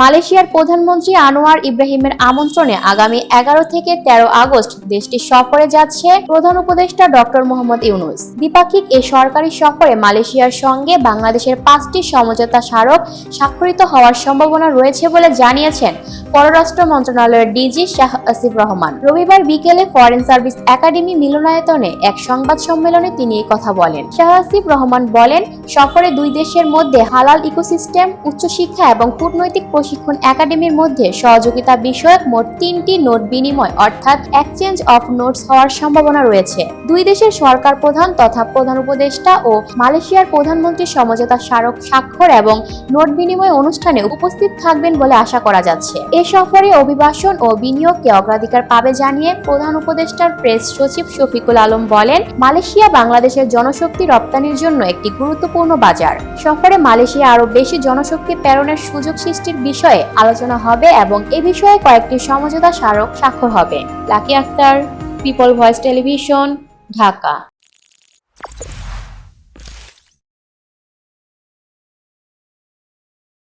মালয়েশিয়ার প্রধানমন্ত্রী আনোয়ার ইব্রাহিমের আমন্ত্রণে আগামী এগারো থেকে তেরো আগস্ট দেশটি সফরে যাচ্ছে প্রধান উপদেষ্টা ডক্টর মোহাম্মদ ইউনুস। দ্বিপাক্ষিক এই সরকারি সফরে মালয়েশিয়ার সঙ্গে বাংলাদেশের পাঁচটি সমঝোতা স্মারক স্বাক্ষরিত হওয়ার সম্ভাবনা রয়েছে বলে জানিয়েছেন পররাষ্ট্র মন্ত্রণালয়ের ডিজি শাহ আসিফ রহমান। রবিবার বিকেলে ফরেন সার্ভিস একাডেমি মিলনায়তনে এক সংবাদ সম্মেলনে তিনি কথা বলেন। শাহ আসিফ রহমান বলেন, সফরে দুই দেশের মধ্যে হালাল ইকোসিস্টেম, উচ্চশিক্ষা এবং কূটনৈতিক প্রশিক্ষণ একাডেমির মধ্যে সহযোগিতা বিষয়ক মোট তিনটি নোট বিনিময় অর্থাৎ এক্সচেঞ্জ অফ নোটস হওয়ার সম্ভাবনা রয়েছে। দুই দেশের সরকার প্রধান তথা প্রধান উপদেষ্টা ও মালয়েশিয়ার প্রধানমন্ত্রী সমঝোতা স্মারক স্বাক্ষর এবং নোট বিনিময় অনুষ্ঠানে উপস্থিত থাকবেন বলে আশা করা যাচ্ছে। এ সফরে অভিবাসন ও বিনিয়োগকে অগ্রাধিকার পাবে জানিয়ে প্রধান উপদেষ্টার প্রেস সচিব শফিকুল আলম বলেন, মালয়েশিয়া বাংলাদেশের জনশক্তি রপ্তানির জন্য একটি গুরুত্বপূর্ণ বাজার। সফরে মালয়েশিয়া আরও বেশি জনশক্তি প্রেরণের সুযোগ সৃষ্টির বিষয়ে আলোচনা হবে এবং এ বিষয়ে কয়েকটি সমঝোতা স্মারক স্বাক্ষর হবে। Lucky Akter people voice television, Dhaka.